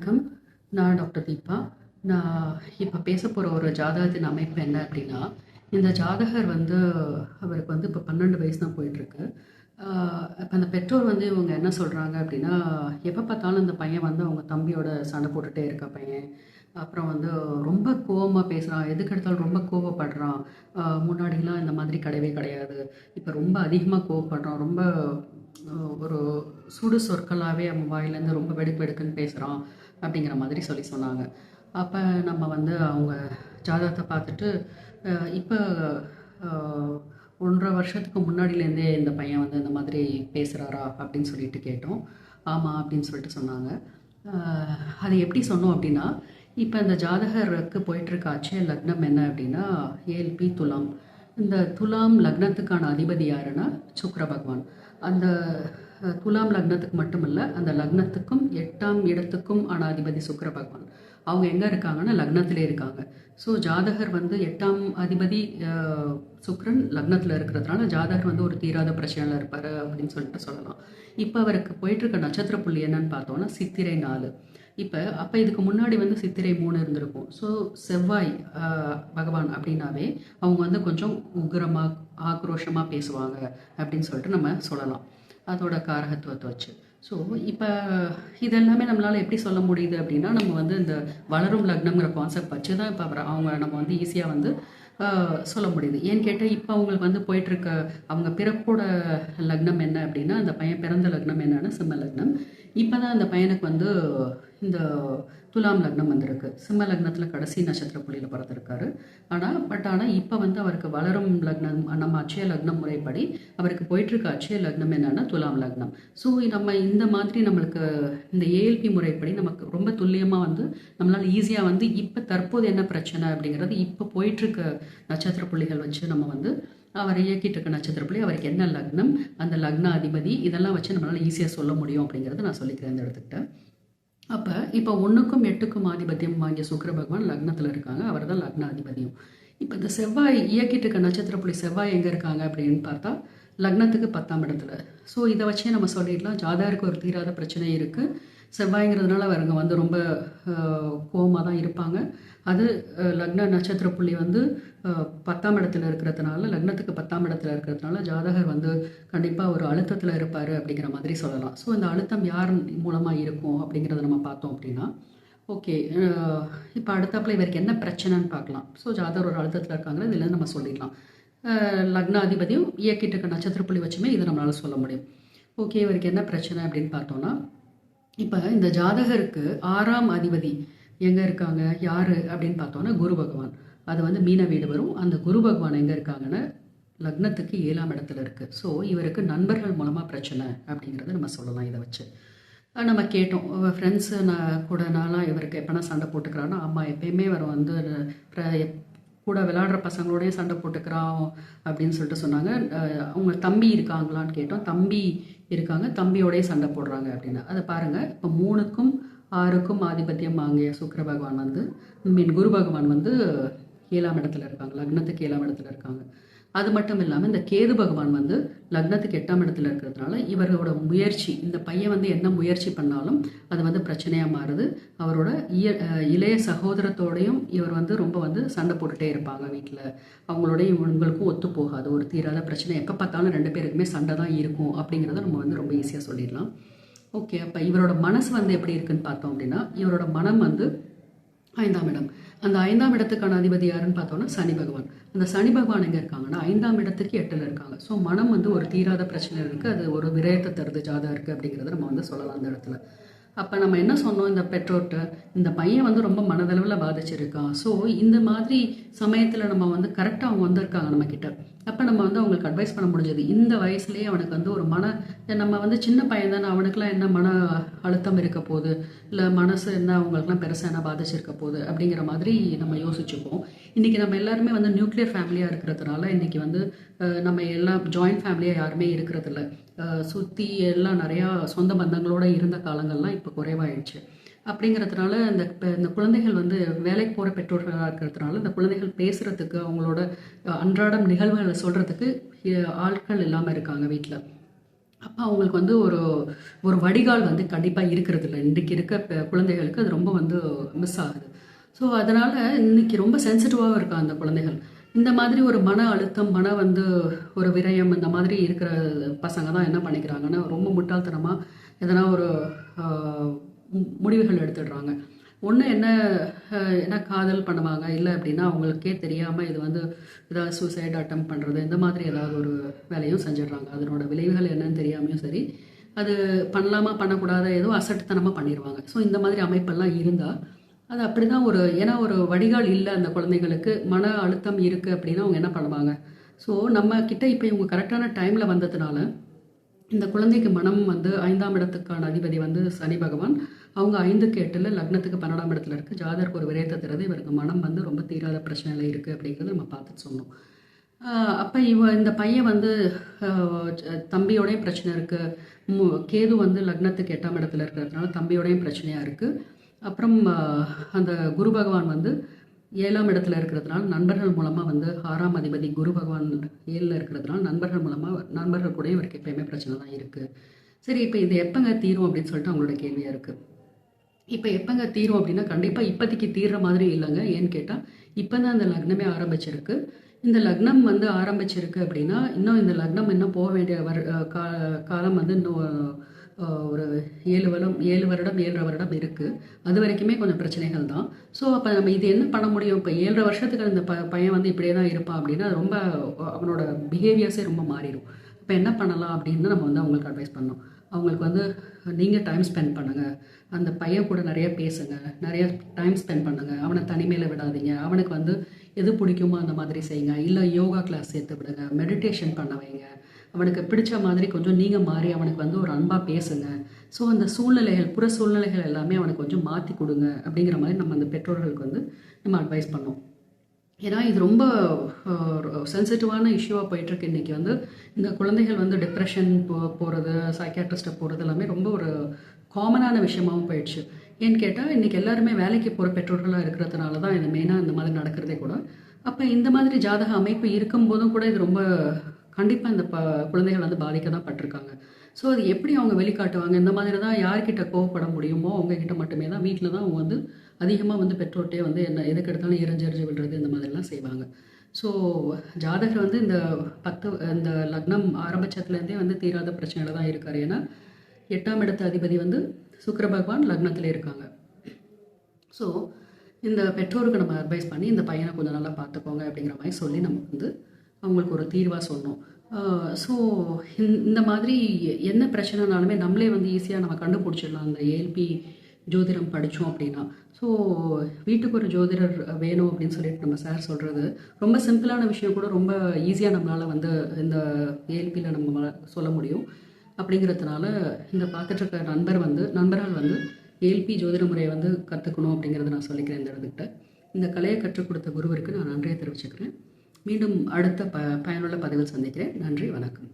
வணக்கம். நான் டாக்டர் தீபா. நான் இப்போ பேச போகிற ஒரு ஜாதகத்தின் அமைப்பு என்ன அப்படின்னா இந்த ஜாதகர் வந்து அவருக்கு வந்து இப்போ பன்னெண்டு வயசு தான் போயிட்டுருக்கு. இப்போ அந்த பெற்றோர் வந்து இவங்க என்ன சொல்கிறாங்க அப்படின்னா எப்போ பார்த்தாலும் இந்த பையன் வந்து அவங்க தம்பியோட சண்டை போட்டுகிட்டே இருக்க பையன். அப்புறம் வந்து ரொம்ப கோவமாக பேசுகிறான் எதுக்கு எடுத்தாலும் ரொம்ப கோவப்படுறான். முன்னாடிலாம் இந்த மாதிரி கிடையவே கிடையாது. இப்போ ரொம்ப அதிகமாக கோவப்படுறான். ரொம்ப ஒரு சுடு சொற்களாகவே அவன் வாயிலேருந்து ரொம்ப வெடுக்கு வெடுக்குன்னு பேசுகிறான் அப்படிங்கிற மாதிரி சொல்லி சொன்னாங்க. அப்போ நம்ம வந்து அவங்க ஜாதகத்தை பார்த்துட்டு இப்போ ஒன்றரை வருஷத்துக்கு முன்னாடிலேருந்தே இந்த பையன் வந்து இந்த மாதிரி பேசுகிறாரா அப்படின்னு சொல்லிட்டு கேட்டோம். ஆமாம் அப்படின்னு சொல்லிட்டு சொன்னாங்க. அது எப்படி சொன்னோம் அப்படின்னா இப்போ இந்த ஜாதகருக்கு போயிட்டுருக்காச்சு லக்னம் என்ன அப்படின்னா ஏல்பி துலாம். இந்த துலாம் லக்னத்துக்கான அதிபதி யாருன்னா சுக்கர பகவான். அந்த துலாம் லக்னத்துக்கு மட்டுமல்ல அந்த லக்னத்துக்கும் எட்டாம் இடத்துக்கும் ஆன சுக்கர பகவான். அவங்க எங்கே இருக்காங்கன்னா லக்னத்திலே இருக்காங்க. ஸோ ஜாதகர் வந்து எட்டாம் அதிபதி சுக்ரன் லக்னத்தில் இருக்கிறதுனால ஜாதகர் வந்து ஒரு தீராத பிரச்சனையில் இருப்பார் அப்படின்னு சொல்லிட்டு சொல்லலாம். இப்போ அவருக்கு போயிட்டுருக்க நட்சத்திர புள்ளி என்னன்னு பார்த்தோன்னா சித்திரை நாலு. இப்போ அப்போ இதுக்கு முன்னாடி வந்து சித்திரை மூணு இருந்திருக்கும். ஸோ செவ்வாய் பகவான் அப்படின்னாவே அவங்க வந்து கொஞ்சம் உக்ரமாக ஆக்ரோஷமாக பேசுவாங்க அப்படின்னு சொல்லிட்டு நம்ம சொல்லலாம். அதோட காரகத்துவத்தை வச்சு. ஸோ இப்போ இதெல்லாமே நம்மளால் எப்படி சொல்ல முடியுது அப்படின்னா நம்ம வந்து இந்த வளரும் லக்னம்ங்கிற கான்செப்ட் வச்சு தான் இப்போ அவங்க நம்ம வந்து ஈஸியாக வந்து சொல்ல முடியுது. ஏன்னு கேட்டால் இப்போ அவங்களுக்கு வந்து போயிட்டுருக்க அவங்க பிறப்போட லக்னம் என்ன அப்படின்னா அந்த பையன் பிறந்த லக்னம் என்னன்னா சிம்ம லக்னம். இப்போ தான் அந்த பையனுக்கு வந்து இந்த துலாம் லக்னம் வந்திருக்கு. சிம்ம லக்னத்தில் கடைசி நட்சத்திர புள்ளியில் பிறந்திருக்காரு. ஆனால் பட் ஆனால் இப்போ வந்து அவருக்கு வளரும் லக்னம் நம்ம அச்சய லக்னம் முறைப்படி அவருக்கு போயிட்டுருக்க அச்சய லக்னம் என்னென்னா துலாம் லக்னம். ஸோ நம்ம இந்த மாதிரி நம்மளுக்கு இந்த ஏஎல்பி முறைப்படி நமக்கு ரொம்ப துல்லியமாக வந்து நம்மளால் ஈஸியாக வந்து இப்போ தற்போது என்ன பிரச்சனை அப்படிங்கிறது இப்போ போயிட்டுருக்க நட்சத்திர புள்ளிகள் வச்சு நம்ம வந்து அவர் இயக்கிட்டு இருக்க நட்சத்திர புள்ளி அவருக்கு என்ன லக்னம் அந்த லக்ன அதிபதி இதெல்லாம் வச்சு நம்மளால் ஈஸியாக சொல்ல முடியும் அப்படிங்கிறத நான் சொல்லிக்கிறேன் இந்த இடத்துக்கிட்ட. அப்போ இப்போ ஒன்றுக்கும் எட்டுக்கும் ஆதிபத்தியம் வாங்கிய சுக்கிர பகவான் லக்னத்தில் இருக்காங்க. அவர் தான் லக்னாதிபதியும். இப்போ இந்த செவ்வாய் இயக்கிட்டு இருக்க நட்சத்திர புள்ளி செவ்வாய் எங்கே இருக்காங்க அப்படின்னு பார்த்தா லக்னத்துக்கு பத்தாம் இடத்துல. ஸோ இதை வச்சே நம்ம சொல்லிடலாம். ஜாதகருக்கு ஒரு தீராத பிரச்சனை இருக்குது செவ்வாய்ங்கிறதுனால அவருங்க வந்து ரொம்ப கோவமாக தான் இருப்பாங்க. அது லக்ன நட்சத்திர புள்ளி வந்து பத்தாம் இடத்துல இருக்கிறதுனால லக்னத்துக்கு பத்தாம் இடத்துல இருக்கிறதுனால ஜாதகர் வந்து கண்டிப்பாக ஒரு அழுத்தத்தில் இருப்பார் அப்படிங்கிற மாதிரி சொல்லலாம். ஸோ இந்த அழுத்தம் யார் மூலமாக இருக்கும் அப்படிங்கிறத நம்ம பார்த்தோம் அப்படின்னா ஓகே இப்போ அடுத்தாப்புல இவருக்கு என்ன பிரச்சனைன்னு பார்க்கலாம். ஸோ ஜாதகர் ஒரு அழுத்தத்தில் இருக்காங்க இதில் நம்ம சொல்லிடலாம். லக்னாதிபதியும் இயக்கிட்டு இருக்க நட்சத்திர புள்ளி வச்சுமே இதை நம்மளால் சொல்ல முடியும். ஓகே இவருக்கு என்ன பிரச்சனை அப்படின்னு பார்த்தோன்னா இப்போ இந்த ஜாதகருக்கு ஆறாம் அதிபதி எங்கே இருக்காங்க? யார்? அப்படின்னு பார்த்தோன்னா குரு பகவான். அது வந்து மீன வீடு வரும். அந்த குரு பகவான் எங்கே இருக்காங்கன்னு லக்னத்துக்கு ஏழாம் இடத்துல இருக்குது ஸோ இவருக்கு நண்பர்கள் மூலமாக பிரச்சனை அப்படிங்கிறத நம்ம சொல்லலாம் இதை வச்சு. நம்ம கேட்டோம். ஃப்ரெண்ட்ஸு நான் கூட நான்லாம் இவருக்கு எப்போனா சண்டை போட்டுக்கிறான்னா அம்மா எப்பயுமே அவர் வந்து எப்- கூட விளாடுற பசங்களோடய சண்டை போட்டுக்கிறான் அப்படின்னு சொல்லிட்டு சொன்னாங்க. அவங்க தம்பி இருக்காங்களான்னு கேட்டோம். தம்பி இருக்காங்க. தம்பியோடய சண்டை போடுறாங்க அப்படின்னு. அதை பாருங்கள் இப்போ மூணுக்கும் ஆறுக்கும் ஆதிபத்தியம் வாங்கிய சுக்கிர பகவான் வந்து மீன் குரு பகவான் வந்து ஏழாம் இடத்துல இருக்காங்க லக்னத்துக்கு ஏழாம் இடத்துல இருக்காங்க. அது மட்டும் இல்லாமல் இந்த கேது பகவான் வந்து லக்னத்துக்கு எட்டாம் இடத்துல இருக்கிறதுனால இவரோட முயற்சி இந்த பையன் வந்து என்ன முயற்சி பண்ணாலும் அது வந்து பிரச்சனையாக மாறுது. அவரோட இய இளைய சகோதரத்தோடையும் இவர் வந்து ரொம்ப வந்து சண்டை போட்டுகிட்டே இருப்பாங்க வீட்டில் அவங்களோடையும் இவங்களுக்கும் ஒத்து போகாது. ஒரு தீராத பிரச்சனை. எப்போ பார்த்தாலும் ரெண்டு பேருக்குமே சண்டை தான் இருக்கும் அப்படிங்கிறத நம்ம வந்து ரொம்ப ஈஸியாக சொல்லிடலாம். ஓகே அப்போ இவரோட மனசு வந்து எப்படி இருக்குன்னு பார்த்தோம் அப்படின்னா இவரோட மனம் வந்து ஐந்தாம் இடம். அந்த ஐந்தாம் இடத்துக்கான அதிபதி யாருன்னு பார்த்தோம்னா சனி பகவான். அந்த சனி பகவான் எங்கே இருக்காங்கன்னா ஐந்தாம் இடத்துக்கு எட்டில் இருக்காங்க. ஸோ மனம் வந்து ஒரு தீராத பிரச்சனை இருக்குது அது ஒரு விரயத்தை தருது ஜாதகம் இருக்குது அப்படிங்கிறத நம்ம வந்து சொல்லலாம் அந்த இடத்துல. அப்போ நம்ம என்ன சொன்னோம்? இந்த பெற்றோர்கிட்ட இந்த பையன் வந்து ரொம்ப மனதளவில் பாதிச்சிருக்கான். ஸோ இந்த மாதிரி சமயத்தில் நம்ம வந்து கரெக்டாக அவங்க வந்திருக்காங்க நம்மக்கிட்ட அப்போ நம்ம வந்து அவங்களுக்கு அட்வைஸ் பண்ண முடிஞ்சது. இந்த வயசுலேயே அவனுக்கு வந்து ஒரு மன நம்ம வந்து சின்ன பையன் தானே அவனுக்குலாம் என்ன மன அழுத்தம் இருக்க போகுது? இல்லை மனசு என்ன அவங்களுக்குலாம் பெருசாக என்ன பாதிச்சிருக்க போகுது? அப்படிங்கிற மாதிரி நம்ம யோசிச்சுப்போம் இன்றைக்கி நம்ம எல்லாருமே வந்து நியூக்ளியர் ஃபேமிலியாக இருக்கிறதுனால இன்றைக்கி வந்து நம்ம எல்லாம் ஜாயிண்ட் ஃபேமிலியாக யாருமே இருக்கிறதில்ல. சுற்றி எல்லாம் நிறையா சொந்த பந்தங்களோட இருந்த காலங்கள்லாம் இப்போ குறைவாயிடுச்சு. அப்படிங்கிறதுனால இந்த இந்த குழந்தைகள் வந்து வேலைக்கு போகிற பெற்றோர்களாக இருக்கிறதுனால இந்த குழந்தைகள் பேசுகிறதுக்கு அவங்களோட அன்றாடம் நிகழ்வுகளை சொல்கிறதுக்கு ஆட்கள் இல்லாமல் இருக்காங்க வீட்டில் அப்போ அவங்களுக்கு வந்து ஒரு ஒரு வடிகால் வந்து கண்டிப்பாக இருக்கிறது இல்லை இன்றைக்கி இருக்க குழந்தைகளுக்கு அது ரொம்ப வந்து மிஸ் ஆகுது. ஸோ அதனால் இன்னைக்கு ரொம்ப சென்சிட்டிவாகவும் இருக்கா அந்த குழந்தைகள். இந்த மாதிரி ஒரு மன அழுத்தம் மன வந்து ஒரு விரயம் இந்த மாதிரி இருக்கிற பசங்க தான் என்ன பண்ணிக்கிறாங்கன்னா ரொம்ப முட்டாள்தனமாக எதனா ஒரு முடிவுகள் எடுத்துடுறாங்க. ஒன்று என்ன என்ன காதல் பண்ணுவாங்க? இல்லை அப்படின்னா அவங்களுக்கே தெரியாமல் இது வந்து ஏதாவது சூசைட் அட்டம் பண்ணுறது இந்த மாதிரி ஏதாவது ஒரு வேலையும் செஞ்சிடுறாங்க. அதனோட விளைவுகள் என்னன்னு தெரியாமையும் சரி அது பண்ணலாமா பண்ணக்கூடாத ஏதோ அசட்டுத்தனமாக பண்ணிடுவாங்க. ஸோ இந்த மாதிரி அமைப்பெல்லாம் இருந்தால் அது அப்படி தான் ஒரு ஏன்னா ஒரு வடிகால் இல்லை அந்த குழந்தைங்களுக்கு மன அழுத்தம் இருக்குது அப்படின்னா அவங்க என்ன பண்ணுவாங்க? ஸோ நம்ம கிட்ட இப்போ இவங்க கரெக்டான டைமில் வந்ததுனால இந்த குழந்தைக்கு மனம் வந்து ஐந்தாம் இடத்துக்கான அதிபதி வந்து சனி பகவான். அவங்க ஐந்துக்கு எட்டில் லக்னத்துக்கு பன்னெண்டாம் இடத்துல இருக்குது ஜாதருக்கு ஒரு விரயத்தை தருது. இவருக்கு மனம் வந்து ரொம்ப தீராத பிரச்சனையில் இருக்குது அப்படிங்கிறத நம்ம பார்த்துட்டு சொன்னோம் அப்போ இவ இந்த பையன் வந்து ஆஹ் தம்பியோடையும் பிரச்சனை இருக்குது கேது வந்து லக்னத்துக்கு எட்டாம் இடத்துல இருக்கிறதுனால தம்பியோடையும் பிரச்சனையாக இருக்குது அப்புறம் அந்த குரு பகவான் வந்து ஏழாம் இடத்துல இருக்கிறதுனால நண்பர்கள் மூலமாக வந்து ஆறாம் அதிபதி குரு பகவான் ஏழில் இருக்கிறதுனால நண்பர்கள் மூலமாக நண்பர்கள் கூட இவருக்கு எப்பயுமே பிரச்சனை தான் இருக்குது சரி இப்போ இது எப்போங்க தீரும் அப்படின்னு சொல்லிட்டு அவங்களோட கேள்வியாக இருக்குது இப்போ எப்போங்க தீரும் அப்படின்னா கண்டிப்பாக இப்போதைக்கு தீர்ற மாதிரி இல்லைங்க. ஏன்னு கேட்டால் இப்போ தான் இந்த லக்னமே ஆரம்பிச்சிருக்கு. இந்த லக்னம் வந்து ஆரம்பிச்சிருக்கு அப்படின்னா இன்னும் இந்த லக்னம் இன்னும் போக வேண்டிய வரு கா காலம் வந்து இன்னும் ஒரு ஏழு வருடம் ஏழு வருடம் ஏழரை வருடம் இருக்குது அது வரைக்குமே கொஞ்சம் பிரச்சனைகள் தான். ஸோ அப்போ நம்ம இது என்ன பண்ண முடியும்? இப்போ ஏழரை வருஷத்துக்கு இந்த ப பையன் வந்து இப்படியே தான் இருப்பான் அப்படின்னா ரொம்ப அவனோட பிஹேவியர்ஸே ரொம்ப மாறிடும். இப்போ என்ன பண்ணலாம் அப்படின்னு நம்ம வந்து அவங்களுக்கு அட்வைஸ் பண்ணோம் அவங்களுக்கு வந்து நீங்கள் டைம் ஸ்பெண்ட் பண்ணுங்கள் அந்த பையன் கூட நிறைய பேசுங்க. நிறைய டைம் ஸ்பெண்ட் பண்ணுங்கள் அவனை தனிமையில் விடாதீங்க. அவனுக்கு வந்து எது பிடிக்குமோ அந்த மாதிரி செய்யுங்க. இல்லை யோகா கிளாஸ் சேர்த்து விடுங்க. மெடிடேஷன் பண்ண வைங்க. அவனுக்கு பிடிச்ச மாதிரி கொஞ்சம் நீங்கள் மாறி அவனுக்கு வந்து ஒரு அன்பாக பேசுங்க. ஸோ அந்த சூழ்நிலைகள் புற சூழ்நிலைகள் எல்லாமே அவனுக்கு கொஞ்சம் மாற்றி கொடுங்க அப்படிங்கிற மாதிரி நம்ம அந்த பெற்றோர்களுக்கு வந்து நம்ம அட்வைஸ் பண்ணோம். ஏன்னா இது ரொம்ப சென்சிட்டிவான இஷ்யூவாக போயிட்டுருக்கு. இன்றைக்கி வந்து இந்த குழந்தைகள் வந்து டிப்ரெஷன் போ போகிறது சைக்காட்ரிஸ்ட்டை போகிறது எல்லாமே ரொம்ப ஒரு காமனான விஷயமாகவும் போயிடுச்சு. ஏன்னு கேட்டால் இன்றைக்கி எல்லாருமே வேலைக்கு போகிற பெற்றோர்களாக இருக்கிறதுனால தான் இது மெயினாக இந்த மாதிரி நடக்கிறதே கூட. அப்போ இந்த மாதிரி ஜாதக அமைப்பு இருக்கும்போதும் கூட இது ரொம்ப கண்டிப்பாக இந்த ப குழந்தைகள் வந்து பாதிக்க தான் பட்டிருக்காங்க. ஸோ அது எப்படி அவங்க வெளிக்காட்டுவாங்க? இந்த மாதிரி தான் யார்கிட்ட கோவப்பட முடியுமோ அவங்கக்கிட்ட மட்டுமே தான் வீட்டில் தான் அவங்க வந்து அதிகமாக வந்து பெற்றோர்ட்டே வந்து என்ன எதுக்கு எடுத்தாலும் எரிஞ்சு எரிஞ்சு விடுறது இந்த மாதிரிலாம் செய்வாங்க. ஸோ ஜாதகர் வந்து இந்த பத்து இந்த லக்னம் ஆரம்பிச்சத்துலேருந்தே வந்து தீராத பிரச்சனையில் தான் இருக்கார். ஏன்னா எட்டாம் இடத்து அதிபதி வந்து சுக்கர பகவான் லக்னத்தில் இருக்காங்க. ஸோ இந்த பெற்றோருக்கு நம்ம அட்வைஸ் பண்ணி இந்த பையனை கொஞ்சம் நல்லா பார்த்துக்கோங்க அப்படிங்கிற மாதிரி சொல்லி நம்ம வந்து அவங்களுக்கு ஒரு தீர்வாக சொன்னோம். ஸோ இந்த மாதிரி என்ன பிரச்சனைனாலுமே நம்மளே வந்து ஈஸியாக நம்ம கண்டுபிடிச்சிடலாம். அந்த ஏஎல்பி ஜோதிடம் படித்தோம் அப்படின்னா. ஸோ வீட்டுக்கு ஒரு ஜோதிடர் வேணும் அப்படின்னு சொல்லிட்டு நம்ம சார் சொல்கிறது ரொம்ப சிம்பிளான விஷயம் கூட ரொம்ப ஈஸியாக நம்மளால் வந்து இந்த ஏஎல்பியில் நம்ம சொல்ல முடியும். அப்படிங்கிறதுனால இந்த பார்த்துட்டு இருக்க நண்பர் வந்து நண்பர்கள் வந்து ஏல்பி ஜோதிட முறையை வந்து கற்றுக்கணும் அப்படிங்கிறத நான் சொல்லிக்கிறேன் இந்த இடத்துக்கிட்ட. இந்த கலையை கற்றுக் கொடுத்த குருவிற்கு நான் நன்றியை தெரிவிச்சுக்கிறேன். மீண்டும் அடுத்த ப பயனுள்ள பதிவில் சந்திக்கிறேன். நன்றி வணக்கம்.